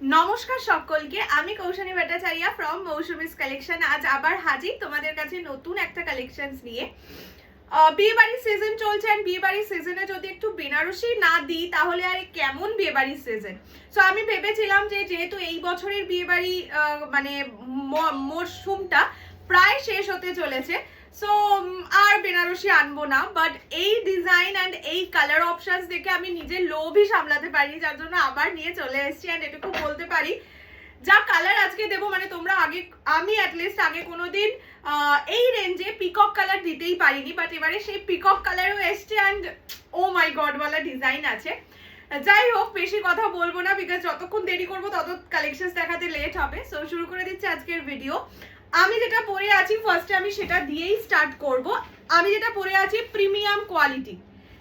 নমস্কার সকলকে আমি কৌশানী ভট্টাচার্য ফ্রম মৌসুমিস কালেকশন আজ আবার হাজির তোমাদের কাছে নতুন একটা কালেকশন নিয়ে। আহ, বিয়ে বাড়ির সিজন চলছে আর বিয়ে বাড়ির সিজনে যদি একটু বেনারসি না দিই তাহলে আর কেমন বিয়ে বাড়ির সিজন সো আমি ভেবেছিলাম যে যেহেতু এই বছরের বিয়ে বাড়ি আহ, মানে মরশুমটা প্রায় শেষ হতে চলেছে সো আর বেনারসি আনব না বাট এই ডিজাইন অ্যান্ড এই কালার অপশনস দেখে আমি নিজের লোভই সামলাতে পারি যার জন্য আবার নিয়ে চলে এসেছি অ্যান্ড এটুকু বলতে পারি। যা কালার আজকে দেবো মানে তোমরা আগে আমি অ্যাটলিস্ট আগে কোনোদিন আহ, এই রেঞ্জে পিকক কালার দিতেই পারিনি বাট এবারে সেই পিকক কালারও এসছে অ্যান্ড ও মাই গড ওয়ালা ডিজাইন আছে। যাই হোক বেশি কথা বলব না বিকজ যতক্ষণ দেরি করব তত কালেকশন দেখাতে লেট হবে। সো শুরু করে দিচ্ছি আজকের ভিডিও আমি যেটা পরে আছি ফার্স্টে আমি সেটা দিয়েই স্টার্ট করব। আমি যেটা পরে আছি প্রিমিয়াম কোয়ালিটি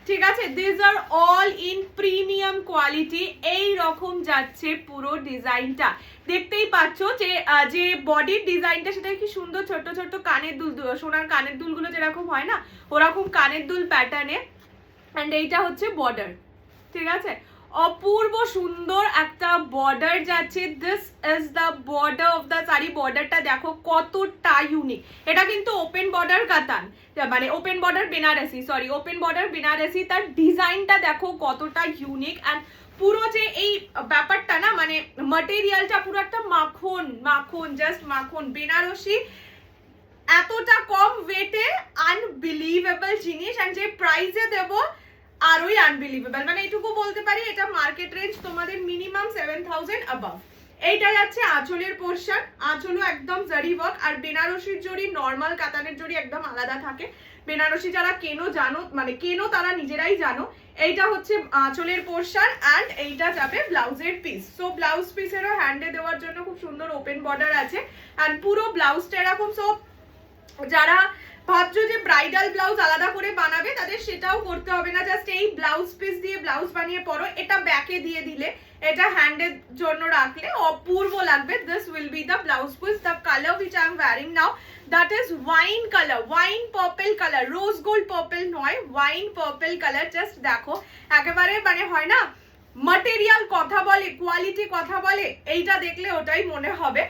ঠিক আছে? This are all in premium quality এই রকম যাচ্ছে পুরো ডিজাইনটা দেখতেই পাচ্ছো যে যে বডির ডিজাইনটা সেটা কি সুন্দর ছোট ছোট কানের দুল সোনার কানের দুলগুলো যেরকম হয় না, ওরকম কানের দুল প্যাটার্নে অ্যান্ড এইটা হচ্ছে বর্ডার ঠিক আছে? অপূর্ব সুন্দর একটা বর্ডার যাচ্ছে। This is the border of the sari বর্ডারটা দেখো কতটা ইউনিক এটা কিন্তু ওপেন বর্ডার কাতান মানে open border Banarasi sorry open border Banarasi তার ডিজাইনটা দেখো কতটা ইউনিক অ্যান্ড পুরো যে এই ব্যাপারটা না মানে মাটেরিয়ালটা পুরো একটা মাখন মাখন জাস্ট মাখন। বেনারসি এতটা কম ওয়েটে আনবিলিভেবল জিনিস অ্যান্ড যে প্রাইসে দেবো আরোই আনবিলিভেবল মানে এইটুকু বলতে পারি, এটা মার্কেট রেঞ্জ তোমাদের মিনিমাম সেভেন থাউজেন্ড অ্যাবাভ এইটা যাচ্ছে আঁচলের পোর্শন আঁচলও একদম জারি ওয়ার্ক আর বেনারসির জড়ি নর্মাল কাতানের জড়ি একদম আলাদা থাকে। বেনারসি যারা কেন জানো মানে কেনো তারা নিজেরাই জানো। এইটা হচ্ছে আঁচলের পোর্শন অ্যান্ড এইটা যাবে ব্লাউজের পিস সো ব্লাউজ পিসেরও হ্যান্ডে দেওয়ার জন্য খুব সুন্দর ওপেন বর্ডার আছে। অ্যান্ড পুরো ব্লাউজটা এরকম সো যারা ভাবছ যে ব্রাইডাল ব্লাউজ আলাদা করে বানাবে? তাদের সেটাও করতে হবে না। জাস্ট এই ব্লাউজ পিস দিয়ে ব্লাউজ বানিয়ে পরো। এটা ব্যাকে দিয়ে দিলে, এটা হ্যান্ডের জন্য রাখলে অপূর্ব লাগবে। This will be the blouse piece the colour which I am wearing now that is wine colour wine purple colour rose gold purple নয় ওয়াইন পার্পল কালার জাস্ট দেখো। একেবারে মানে হয় না? মাটেরিয়াল কথা বলে কোয়ালিটি কথা বলে, এইটা দেখলে ওটাই মনে হবে।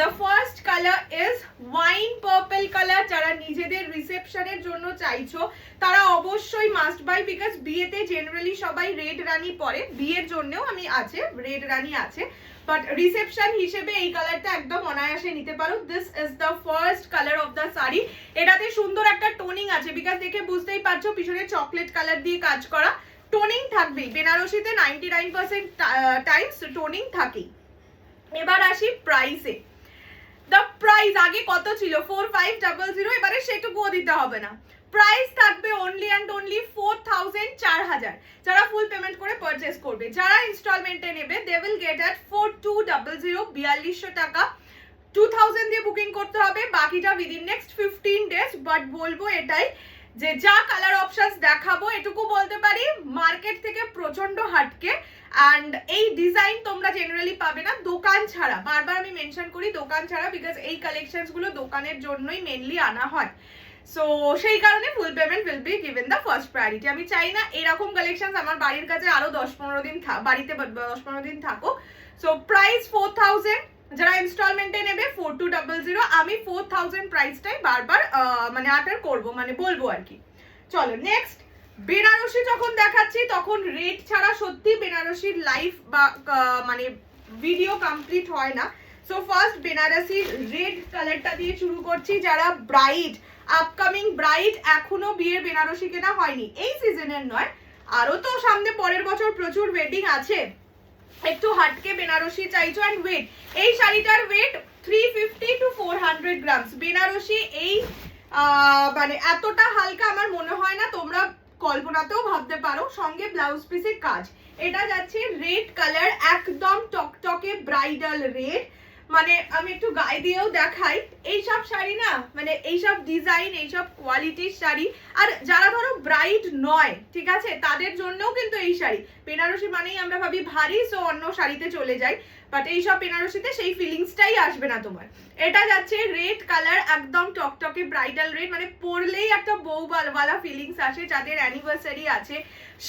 The first colour is wine purple colour যারা নিজেদের রিসেপশনের জন্য চাইছো, তারা অবশ্যই মাস্ট বাই বিকজ বিয়েতে জেনারেলি সবাই রেড রানি পরে। বিয়ের জন্যও আমি আছে রেড রানি আছে। বাট রিসেপশন হিসেবে এই কালারটা একদম অনায়াসে নিতে পারো। This is the first colour of the sari এটাতে সুন্দর একটা টোনিং আছে বিকজ দেখে বুঝতেই পারছ, পিছনে চকলেট কালার দিয়ে কাজ করা। টোনিং থাকবেই। বেনারসিতে ninety nine percent times toning থাকেই। এবার আসি প্রাইসে দ্য প্রাইস আগে কত ছিল? ফোর ফাইভ ডাবল জিরো এবারে সেটুকুও দিতে হবে না। প্রাইস থাকবে only and only four thousand চার হাজার। যারা ফুল পেমেন্ট করে পারচেস করবে, যারা ইনস্টলমেন্টে নেবে they will get at four two double zero বিয়াল্লিশশো টাকা। টু থাউজেন্ড দিয়ে বুকিং করতে হবে। বাকিটা within next fifteen days but বলব এটাই যে যা কালার অপশনস দেখাবো, এটুকু বলতে পারি মার্কেট থেকে প্রচণ্ড হাটকে। অ্যান্ড এই ডিজাইন তোমরা জেনারেলি পাবে না, দোকান ছাড়া। বারবার আমি মেনশন করি, দোকান ছাড়া বিকজ এই কালেকশনসগুলো দোকানের জন্যই মেনলি আনা হয়। সো সেই কারণে full payment will be given the first priority আমি চাই না এরকম কালেকশন আমার বাড়ির কাছে আরও দশ পনেরো দিন বাড়িতে দশ পনেরো দিন থাকো সো প্রাইস ফোর থাউজেন্ড যারা ইনস্টলমেন্টে নেবে ফোর টু ডাবল জিরো আমি ফোর থাউজেন্ড প্রাইসটাই বারবার মানে আটার করব মানে বলব আর কি। চলো নেক্সট বেনারসি যখন দেখাচ্ছি, তখন রেট ছাড়া সত্যি বেনারসির লাইফ বা মানে ভিডিও কমপ্লিট হয় না। সো ফার্স্ট বেনারসি রেড কালারটা দিয়ে শুরু করছি, যারা ব্রাইট আপকামিং ব্রাইট এখনও বিয়ের বেনারসি কেনা হয়নি। এই সিজনের নয় আরও তো সামনে পরের বছর প্রচুর ওয়েডিং আছে। একটু হাটকে বেনারসি চাইছো অ্যান্ড ওয়েট এই শাড়িটার weight three fifty two four hundred grams Banarasi এই মানে এতটা হালকা আমার মনে হয় না, তোমরা কল্পনাতেও ভাবতে পারো, সঙ্গে ব্লাউজ পিসের কাজ। এটা যাচ্ছে রেড কালার একদম টকটকে ব্রাইডাল রেড মানে আমি একটু গায়ে দিয়েও দেখাই। এইসব শাড়ি না মানে এইসব ডিজাইন এইসব কোয়ালিটির শাড়ি। আর যারা ধরো ব্রাইড নয়, ঠিক আছে, তাদের জন্যও কিন্তু এই শাড়ি। বেনারসি মানেই আমরা ভাবি ভারী সো অন্য শাড়িতে চলে যাই। বাট এইসব বেনারসিতে সেই ফিলিংসটাই আসবে না তোমার। এটা যাচ্ছে রেড কালার একদম টকটকে ব্রাইডাল রেড মানে পরলেই একটা বউ বালওয়ালা ফিলিংস আসে, যাদের অ্যানিভার্সারি আছে,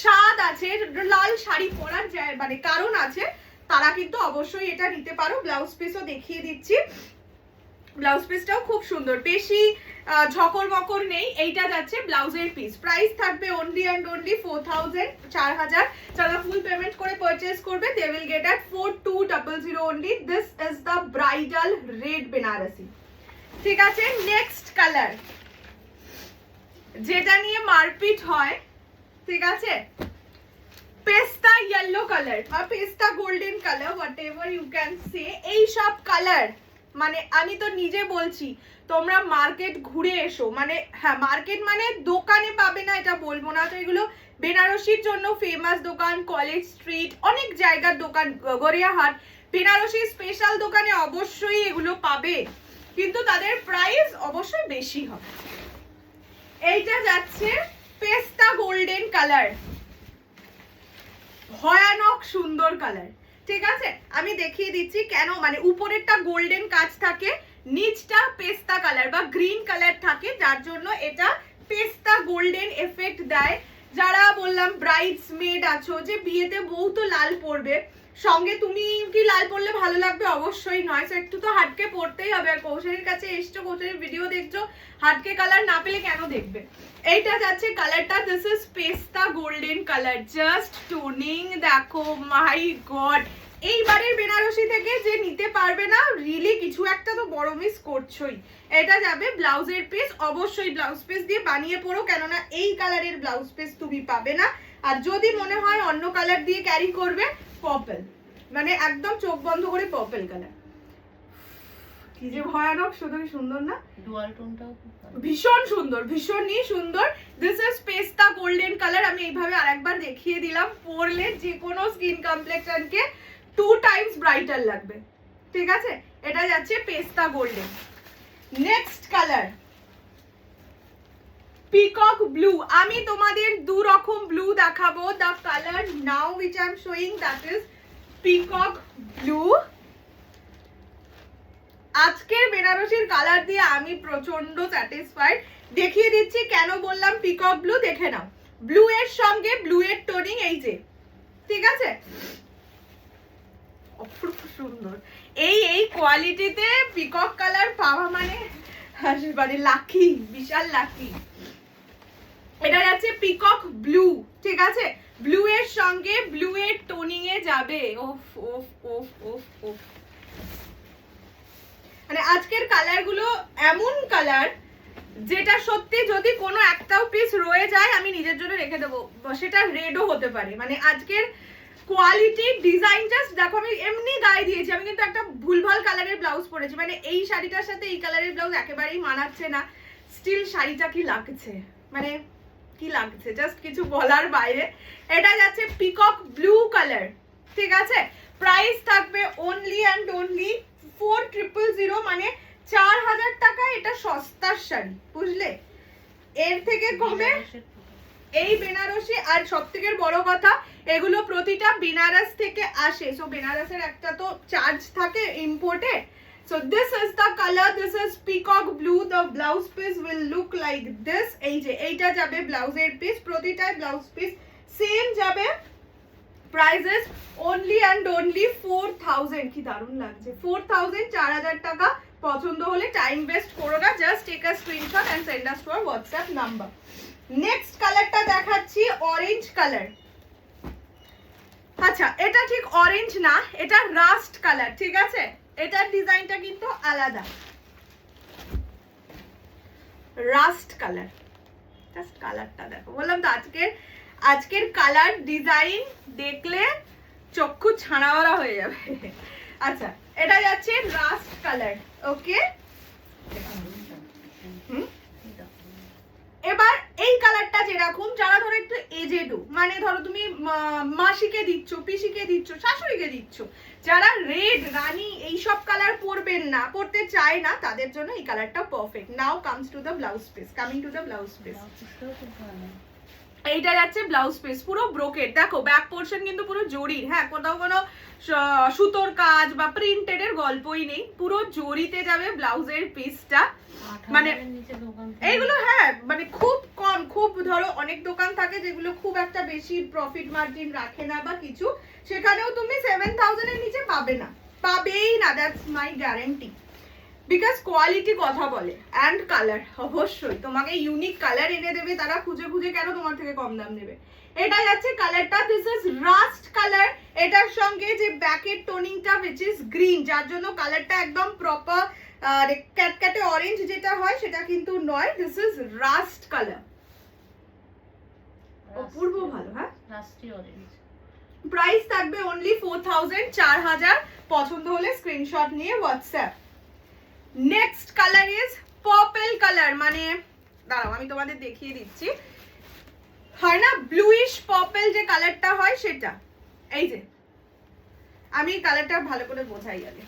স্বাদ আছে, লাল শাড়ি পরার মানে কারণ আছে। তারা কিন্তু অবশ্যই এটা নিতে পারো। ব্লাউজ পিসও দেখিয়ে দিচ্ছি। ব্লাউজ পিসটাও খুব সুন্দর। বেশি ঝকর মকর নেই, এইটা যাচ্ছে ব্লাউজের পিস প্রাইস থাকবে only and only four thousand চার হাজার। যারা ফুল পেমেন্ট করে পারচেস করবে they will get at four two double zero only this is the bridal red Banarasi ঠিক আছে নেক্সট কালার যেটা নিয়ে মারপিট হয়, ঠিক আছে? পেস্তা ইয়েলো কালার বা পেস্তা golden colour whatever you can say এই সব কালার মানে আমি তো নিজে বলছি, তোমরা মার্কেট ঘুরে এসো মানে হ্যাঁ মার্কেট মানে দোকানে পাবে না, এটা বলব না, তো এগুলো বেনারসির জন্য ফেমাস দোকান কলেজ স্ট্রিট অনেক জায়গার দোকান গড়িয়াহাট বেনারসি স্পেশাল দোকানে অবশ্যই এগুলো পাবে, কিন্তু তাদের প্রাইস অবশ্যই বেশি হবে। এইটা যাচ্ছে পেস্তা গোল্ডেন কালার ভয়ানক সুন্দর কালার ঠিক আছে? আমি দেখিয়ে দিচ্ছি কেন মানে উপরেরটা গোল্ডেন কাজ থাকে, নিচটা পেস্তা কালার বা গ্রিন কালার থাকে, যার জন্য এটা পেস্তা গোল্ডেন এফেক্ট দেয়। যারা বললাম ব্রাইডস মেড আছো যে বিয়েতে বউ তো লাল পরবে সঙ্গে তুমি কি লাল পরলে ভালো লাগবে? অবশ্যই নয়। একটু তো হাটকে পড়তেই হবে। আর কৌশলের কাছে এসছো, কৌশলের ভিডিও দেখছ হাটকে কালার না পেলে কেন দেখবে? এইটা যাচ্ছে কালারটা দিস ইজ পেস্তা গোল্ডেন কালার জাস্ট টোনিং দেখো মাই গড এইবারের বেনারসি থেকে যে নিতে পারবে না রিলি কিছু একটা তো বড় মিস করছোই। এটা যাবে ব্লাউজের পিস অবশ্যই ব্লাউজ পিস দিয়ে বানিয়ে পড়ো কেননা এই কালারের ব্লাউজ পিস তুমি পাবে না। আর যদি মনে হয় অন্য কালার দিয়ে ক্যারি করবে পর্পল মানে একদম চোখ বন্ধ করে পর্পল কালার কি যে ভয়ানক শুধু সুন্দর না? ডুয়াল টোনটাও ভীষণ সুন্দর ভীষণই সুন্দর। দিস ইজ পেস্তা গোল্ডেন কালার আমি এইভাবে আরেকবার দেখিয়ে দিলাম। পরলে যে কোনো স্কিন কমপ্লেকশনকে টু টাইমস ব্রাইটার লাগবে। ঠিক আছে? এটা যাচ্ছে পেস্তা golden next colour peacock blue আমি তোমাদের দু রকম ব্লু দেখাবো। The colour now which I am showing that is peacock blue আজকের বেনারসির কালার দিয়ে আমি প্রচণ্ড স্যাটিসফাইড দেখিয়ে দিচ্ছি কেন বললাম পিকক ব্লু দেখে নাও। ব্লু এর সঙ্গে ব্লু এর টোনিং এই যে। ঠিক আছে? অপূর্ব সুন্দর। এই এই কোয়ালিটিতে পিকক কালার পাওয়া মানে মানে লাকি বিশাল লাকি এটা যাচ্ছে পিকক ব্লু ঠিক আছে? ব্লু এর সঙ্গে ব্লু এর টোনিং এ যাবে। ওফ ওফ ওফ ওফ ওফ। মানে আজকের কালারগুলো এমন কালার যেটা সত্যি যদি কোনো একটাও পিস রয়ে যায়, আমি নিজের জন্য রেখে দেবো। সেটা রেডও হতে পারে। মানে আজকের কোয়ালিটি ডিজাইন জাস্ট দেখো, আমি এমনি গায়ে দিয়েছি। আমি কিন্তু একটা ভুলভাল কালারের ব্লাউজ পরেছি। মানে এই শাড়িটার সাথে এই কালারের ব্লাউজ একেবারেই মানাচ্ছে না। স্টিল শাড়িটা কি লাগছে? মানে কি লাগছে? জাস্ট কিছু বলার বাইরে। এটা যাচ্ছে পিকক ব্লু কালার ঠিক আছে? প্রাইস থাকবে only and only four triple zero মানে চার হাজার টাকা এটা সস্তার শাড়ি, বুঝলে? এর থেকে কমে এই বেনারসি, আর সব থেকে বড় কথা, এগুলো প্রতিটা বেনারস থেকে আসে। সো বেনারসের একটা তো চার্জ থাকে ইম্পোর্টে so this is the colour this is peacock blue the blouse piece will look like this এই যে, এইটা যাবে ব্লাউজের পিস প্রতিটা ব্লাউজ পিস সেম যাবে prices only and only four thousand কি দারুণ লাগছে। ফোর থাউজেন্ড চার হাজার টাকা পছন্দ হলে টাইম ওয়েস্ট করো না। Just take a screenshot and send us to our WhatsApp number next কালারটা দেখাচ্ছি অরেঞ্জ কালার আচ্ছা এটা ঠিক অরেঞ্জ না, এটা রাস্ট কালার ঠিক আছে? এটার ডিজাইনটা কিন্তু আলাদা। রাস্ট কালার জাস্ট কালারটা দেখো। বললাম তো আজকের আজকের কালার ডিজাইন দেখলে চক্ষু ছানাওয়ারা হয়ে যাবে। আচ্ছা এটা যাচ্ছে রাস্ট কালার ওকে দেখুন দেখো। এবার এই কালারটা যেরকম যারা ধরো একটু এজেডও মানে ধরো তুমি মাসিকে দিচ্ছ, পিসিকে দিচ্ছ, শাশুড়িকে দিচ্ছ, যারা রেড রানী, এইসব কালার পরবেন না, পরতে চায় না, তাদের জন্য এই কালারটা perfect now comes to the blouse piece coming to the blouse piece এইটা যাচ্ছে ব্লাউজ পিস পুরো ব্রোকেট দেখো ব্যাক পোর্শন কিন্তু পুরো জরির হ্যাঁ কোথাও কোনো সুতোর কাজ বা প্রিন্টেড এর গল্পই নেই। পুরো জরিতে যাবে ব্লাউজের পিসটা মানে এইগুলো হ্যাঁ মানে খুব কম খুব ধরো অনেক দোকান থাকে যেগুলো খুব একটা বেশি প্রফিট মার্জিন রাখে না বা কিছু। সেখানেও তুমি সেভেন থাউজেন্ডের নিচে পাবে না। পাবেই না that's my guarantee because quality কথা বলে অ্যান্ড কালার অবশ্যই। তোমাকে ইউনিক কালার এনে দেবে তারা খুঁজে খুঁজে কেন তোমার থেকে কম দাম নেবে। এটা যাচ্ছে কালারটা দিস ইজ রাস্ট কালার এটার সঙ্গে যে ব্যাকের টোনিংটা উইচ ইজ গ্রিন যার জন্য কালারটা একদম প্রপার ক্যাটক্যাটে অরেঞ্জ যেটা হয় সেটা কিন্তু নয় দিস ইজ রাস্ট কালার অপূর্ব ভালো হ্যাঁ? রাস্টি অরেঞ্জ প্রাইস থাকবে অনলি ফোর থাউজেন্ড চার হাজার। পছন্দ হলে স্ক্রিনশট নিয়ে WhatsApp next colour is purple colour মানে দাঁড়াও, আমি তোমাদের দেখিয়ে দিচ্ছি। হয় না ব্লুইশ পার্পল যে কালারটা হয় সেটা। এই যে, আমি কালারটা ভালো করে বোঝাই আগে।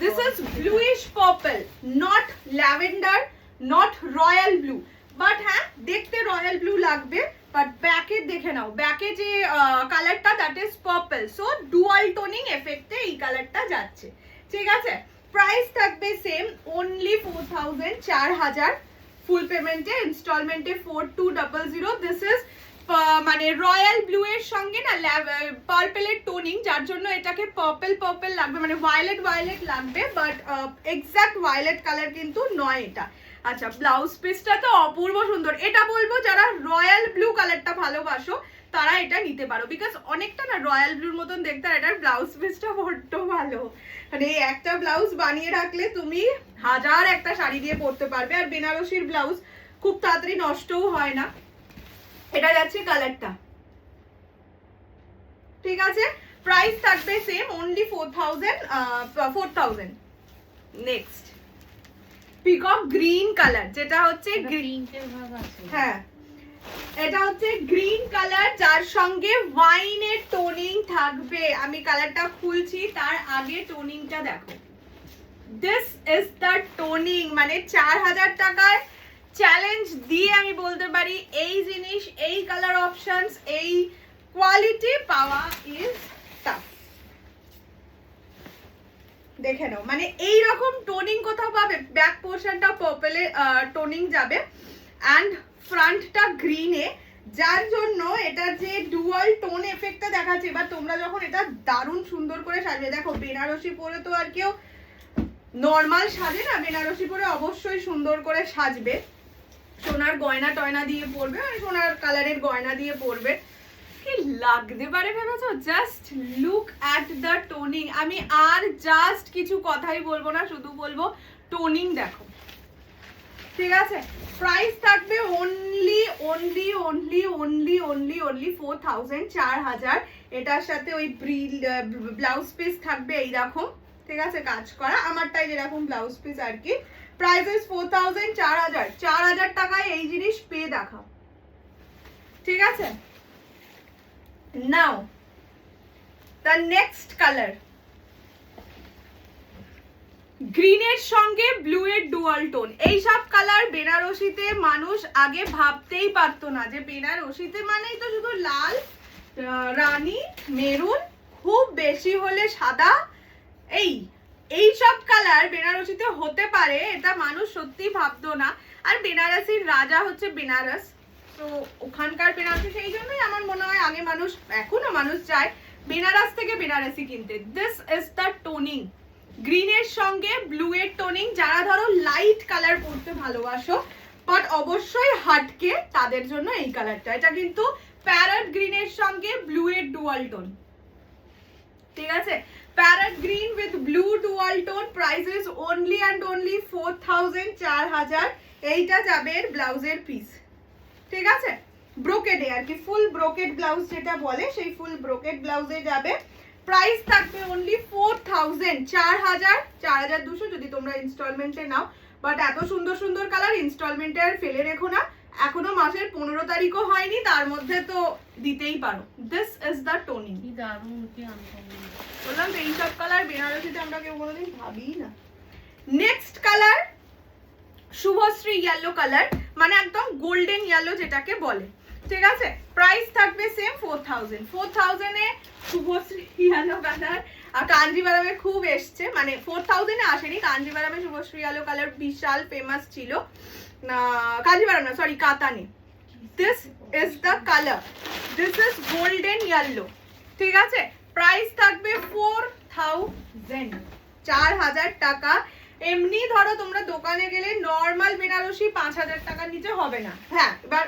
This is bluish purple not lavender not royal blue but হ্যাঁ দেখতে রয়্যাল ব্লু লাগবে বাট ব্যাকে দেখে নাও। ব্যাকে যে কালারটা that is purple so dual toning এফেক্টে এই কালারটা যাচ্ছে। ঠিক আছে? প্রাইস থাকবে সেম অনলি ফোর থাউজেন্ড চার হাজার। ফুল পেমেন্টে ইনস্টলমেন্টে four two double zero this is মানে রয়্যাল ব্লু এর সঙ্গে না পার্পেলের টোনিং যার জন্য এটাকে পার্পল পার্পল লাগবে মানে ভায়োলেট ভায়োলেট লাগবে বাট এক্সাক্ট ভায়োলেট কালার কিন্তু নয় এটা। আচ্ছা ব্লাউজ পিসটা তো অপূর্ব সুন্দর। এটা বলব যারা রয়্যাল ব্লু কালারটা ভালোবাসো তারা এটা নিতে পারো। বিকজ অনেকটা না রয়্যাল ব্লুর মতন দেখতে আর এটার ব্লাউজ পিসটা বড্ড ভালো। মানে এই একটা ব্লাউজ বানিয়ে রাখলে তুমি হাজার একটা শাড়ি দিয়ে পরতে পারবে আর বেনারসির ব্লাউজ খুব তাড়াতাড়ি নষ্টও হয় না। এটা যাচ্ছে কালারটা ঠিক আছে? প্রাইস থাকবে same only four thousand four thousand next peacock green colour যেটা হচ্ছে গ্রিন হ্যাঁ। এটা হচ্ছে গ্রিন কালার যার সঙ্গে ওয়াইনের টোনিং থাকবে। আমি কালারটা খুলছি, তার আগে টোনিংটা দেখো। দিস ইজ দ্য টোনিং মানে চার হাজার টাকায় চ্যালেঞ্জ দিয়ে আমি বলতে পারি, এই জিনিস, এই কালার অপশনস এই কোয়ালিটি পাওয়া ইজ টাফ দেখে নাও মানে এই রকম টোনিং কোথাও পাবে? ব্যাক পোর্শনটা পার্পলে টোনিং যাবে। অ্যান্ড ফ্রন্টটা গ্রিনে যার জন্য এটা যে ডুয়াল টোন এফেক্টটা দেখাচ্ছে, এবার তোমরা যখন এটা দারুণ সুন্দর করে সাজবে, দেখো বেনারসি পরে তো আর কেউ নর্মাল সাজে না, বেনারসি পরে অবশ্যই সুন্দর করে সাজবে। সোনার গয়না টয়না দিয়ে পরবে আর সোনার কালারের গয়না দিয়ে পরবে। কি লাগতে পারে ভেবেছো? Just look at the toning আমি আর জাস্ট কিছু কথাই বলব না, শুধু বলব টোনিং দেখো। ঠিক আছে? প্রাইস থাকবে only only only only only only four thousand চার হাজার। এটার সাথে ওই ব্লাউজ পিস থাকবে এইরকম। ঠিক আছে? কাজ করা। আমারটাই যেরকম ব্লাউজ পিস আর কি। প্রাইস ফোর থাউজেন্ড চার হাজার। চার হাজার টাকায় এই জিনিস পেয়ে দেখাও। ঠিক আছে? নাও দ্য নেক্সট কালার গ্রিনের সঙ্গে ব্লু এর ডুয়াল টোন। এই সব কালার বেনারসিতে মানুষ আগে ভাবতেই পারতো না যে বেনারসিতে মানেই তো শুধু লাল রানী, মেরুন, খুব বেশি হলে সাদা। এই এই সব কালার বেনারসিতে হতে পারে, এটা মানুষ সত্যি ভাবতো না। আর বেনারসির রাজা হচ্ছে বেনারস। তো ওখানকার বেনারসি সেই জন্যই আমার মনে হয় আগে মানুষ, এখনও মানুষ চায় বেনারস থেকে বেনারসি কিনতে। দিস ইজ দ্য টোনিং গ্রিনের সঙ্গে ব্লু এর টোনিং, যারা ধরো লাইট কালার পরতে ভালোবাসো বাট অবশ্যই হাটকে তাদের জন্য এই কালারটা এটা কিন্তু প্যারট গ্রিনের সঙ্গে ব্লু এর ডুয়াল টোন ঠিক আছে? Parrot green with blue dual tone price is only and only four thousand চার হাজার। এইটা যাবে ব্লাউজের পিস ঠিক আছে? ব্রোকেডে আর কি ফুল ব্রোকেড ব্লাউজ যেটা বলে, সেই ফুল ব্রোকেড ব্লাউজে যাবে প্রাইস থাকবে অনলি ফোর থাউজেন্ড চার হাজার চার হাজার দুশো যদি তোমরা ইনস্টলমেন্টে নাও। বাট এত সুন্দর সুন্দর কালার ইনস্টলমেন্টে আর ফেলে রেখো না। এখনও মাসের পনেরো তারিখও হয়নি তার মধ্যে তো দিতেই পারো। দিস ইজ দ্য টোনিং বললাম তো এইসব কালার বেনারসিতে আমরা কেউ কোনোদিন ভাবি না। Next colour Subhashree yellow colour মানে একদম গোল্ডেন ইয়েলো যেটাকে বলে। ঠিক আছে? প্রাইস থাকবে সেম ফোর থাউজেন্ড ফোর থাউজেন্ডে শুভশ্রী ইয়েলো কালার। আর কাঞ্জিবারামে খুব এসছে। মানে ফোর থাউজেন্ডে আসেনি। কাঞ্জিবারামে শুভশ্রী ইয়েলো কালার বিশাল ফেমাস ছিল। না কাঞ্জিবারাম না sorry কাতানে। This is the colour this is golden yellow ঠিক আছে? প্রাইস থাকবে ফোর থাউজেন্ড চার হাজার টাকা। এমনি ধরো তোমরা দোকানে গেলে নর্মাল বেনারসি পাঁচ হাজার টাকার নিচে হবে না। হ্যাঁ এবার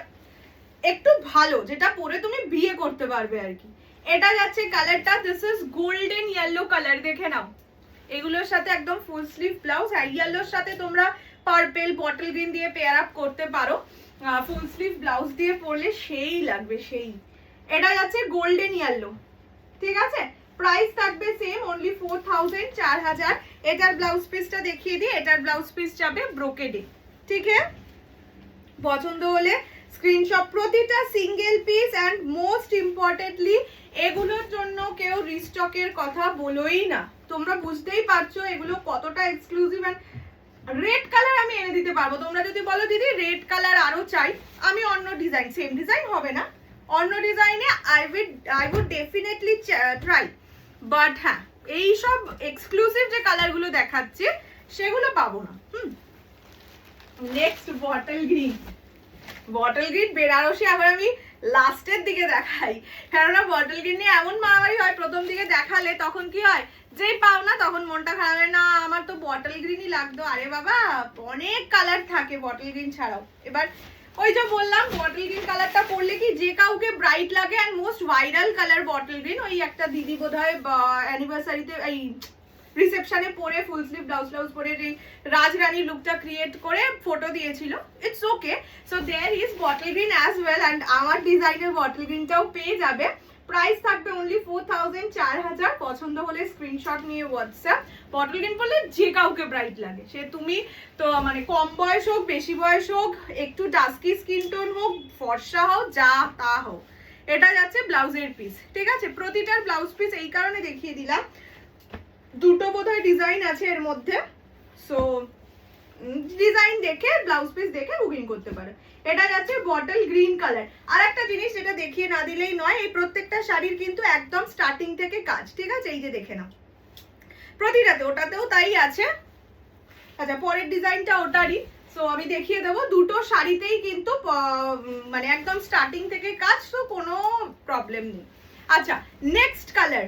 একটু ভালো, যেটা পরে তুমি বিয়ে করতে পারবে আর কি। এটা যাচ্ছে কালারটা this is golden yellow colour দেখে নাও। এগুলোর সাথে একদম ফুল স্লিভ ব্লাউজ আর ইয়েলোর সাথে তোমরা পার্পেল বটল গ্রিন দিয়ে পেয়ার আপ করতে পারো। ফুল স্লিভ ব্লাউজ দিয়ে পরলে সেই লাগবে, সেই। এটা যাচ্ছে গোল্ডেন ইয়েলো ঠিক আছে? প্রাইস থাকবে সেম অনলি ফোর থাউজেন্ড চার হাজার। এটার ব্লাউজ পিসটা দেখিয়ে দিই, এটার ব্লাউজ পিস যাবে ব্রোকেডে ঠিক আছে? পছন্দ হলে স্ক্রিনশট প্রতিটা single piece and most importantly এগুলোর জন্য কেউ রিস্টকের কথা বলোই না। তোমরা বুঝতেই পারছ এগুলো কতটা এক্সক্লুসিভ অ্যান্ড রেড কালার আমি এনে দিতে পারব। তোমরা যদি বলো, দিদি রেড কালার আরও চাই? আমি অন্য ডিজাইন সেম ডিজাইন হবে না। অন্য ডিজাইনে I would I would definitely try but হ্যাঁ এই সব এক্সক্লুসিভ যে কালারগুলো দেখাচ্ছে, সেগুলো পাবো না। হুম। Next bottle green bottle green Benarasi আবার আমি লাস্টের দিকে দেখাই। কেননা বটল গ্রিন নিয়ে এমন মারামারি হয়, প্রথম দিকে দেখালে তখন কি হয়, যেই পাও না তখন মনটা খারাপ হয়, না, আমার তো বটল গ্রিনই লাগতো। আরে বাবা, অনেক কালার থাকে বটল গ্রিন ছাড়াও। এবার ওই যে বললাম বটল গ্রিন কালারটা পরলে কি যে কাউকে ব্রাইট লাগে and most viral colour bottle green ওই একটা দিদি বোধ হয় অ্যানিভার্সারিতে এই রিসেপশনে পরে ফুল স্লিভ ব্লাউজ ব্লাউজ পরে রাজরানী লুকটা ক্রিয়েট করে ফটো দিয়েছিল। It's okay so there is bottle green as well and আমার ডিজাইনের বটল গ্রিনটাও পেয়ে যাবে। প্রাইস থাকবে অনলি ফোর থাউজেন্ড চার হাজার। পছন্দ হলে স্ক্রিনশট নিয়ে হোয়াটসঅ্যাপ বটল গ্রিন বললে যে কাউকে ব্রাইট লাগে। সে তুমি তো মানে কম বয়স হোক, বেশি বয়স হোক, একটু ডাস্কি স্কিন টোন হোক, ফর্সা হোক যা তা হোক। এটা যাচ্ছে ব্লাউজের পিস ঠিক আছে? প্রতিটার ব্লাউজ পিস এই কারণে দেখিয়ে দিলাম। দুটো বোধহয় ডিজাইন আছে এর মধ্যে। সো ডিজাইন দেখে ব্লাউজ পিস দেখে বুকিং করতে পারে। এটা যাচ্ছে বটল গ্রিন কালার আর একটা জিনিস যেটা দেখিয়ে না দিলেই নয়, এই প্রত্যেকটা শাড়ির কিন্তু একদম স্টার্টিং থেকে কাজ, ঠিক আছে? এই যে দেখে নাও। প্রতিটাতে, ওটাতেও তাই আছে। আচ্ছা পরের ডিজাইনটা ওটারই। সো আমি দেখিয়ে দেবো, দুটো শাড়িতেই কিন্তু মানে একদম স্টার্টিং থেকে কাজ, তো কোনো প্রবলেম নেই। আচ্ছা next colour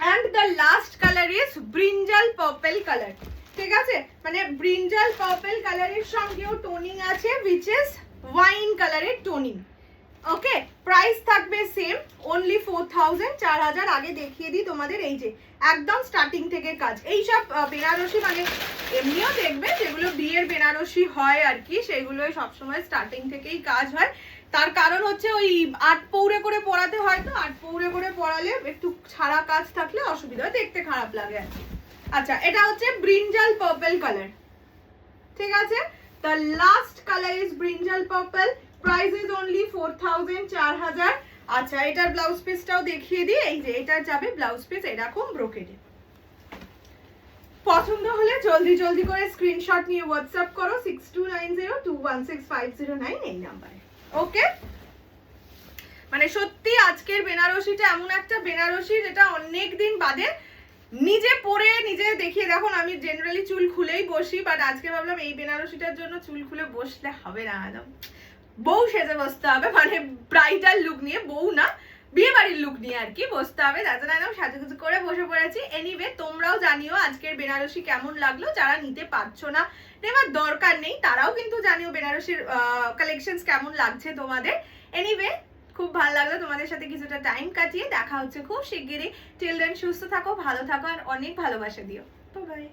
and the last colour is brinjal purple colour ঠিক আছে? মানে ব্রিঞ্জাল পার্পল কালারের সঙ্গেও টোনিং আছে উইচ ইজ ওয়াইন কালারের টোনিং ওকে প্রাইস থাকবে সেম অনলি ফোর থাউজেন্ড চার হাজার। আগে দেখিয়ে দিই তোমাদের এই যে একদম স্টার্টিং থেকে কাজ। এইসব আহ, বেনারসি মানে এমনিও দেখবে যেগুলো বিয়ের বেনারসি হয় আর কি সেগুলো সবসময় স্টার্টিং থেকেই কাজ হয়। তার কারণ হচ্ছে ওই আট পৌড়ে করে পড়াতে হয় তো আট পৌড়ে করে পড়ালে একটু ছাড়া কাজ থাকলে অসুবিধা হয় দেখতে খারাপ লাগে আর কি। আচ্ছা এটা হচ্ছে ব্রিঞ্জাল পার্পল কালার ঠিক আছে? The last colour is brinjal purple price is only four thousand চার হাজার আচ্ছা এটার ব্লাউজ পিসটাও দেখিয়ে দিই। এই যে, এটার যাবে ব্লাউজ পিস এরকম ব্রোকেডে পছন্দ হলে জলদি জলদি করে স্ক্রিনশট নিয়ে হোয়াটসঅ্যাপ করো six two nine zero two one six five zero nine এই নাম্বারে ওকে মানে সত্যি আজকের বেনারসিটা এমন একটা বেনারসি যেটা অনেক দিন বাদে নিজে পরে নিজে দেখিয়ে, দেখুন, আমি জেনারেলি চুল খুলেই বসি বাট আজকে ভাবলাম এই বেনারসিটার জন্য চুল খুলে বসলে হবে না, একদম। বউ সেজে বসতে হবে। মানে ব্রাইডাল লুক নিয়ে, বউ না বিয়ে বাড়ির লুক নিয়ে আর কি বসতে হবে। তার জন্য একদম সাজুগুজু করে বসে পড়েছি। এনিওয়ে তোমরাও জানিও আজকের বেনারসি কেমন লাগল। যারা নিতে পারছ না, নেওয়ার দরকার নেই, তারাও কিন্তু জানিও বেনারসির কালেকশনস কেমন লাগছে তোমাদের। এনিওয়ে খুব ভালো লাগল তোমাদের সাথে কিছুটা টাইম কাটিয়ে। দেখা হচ্ছে খুব শিগগিরই। টিল সুস্থ থাকো, ভালো থাকো, আর অনেক ভালোবাসা দিও। বাই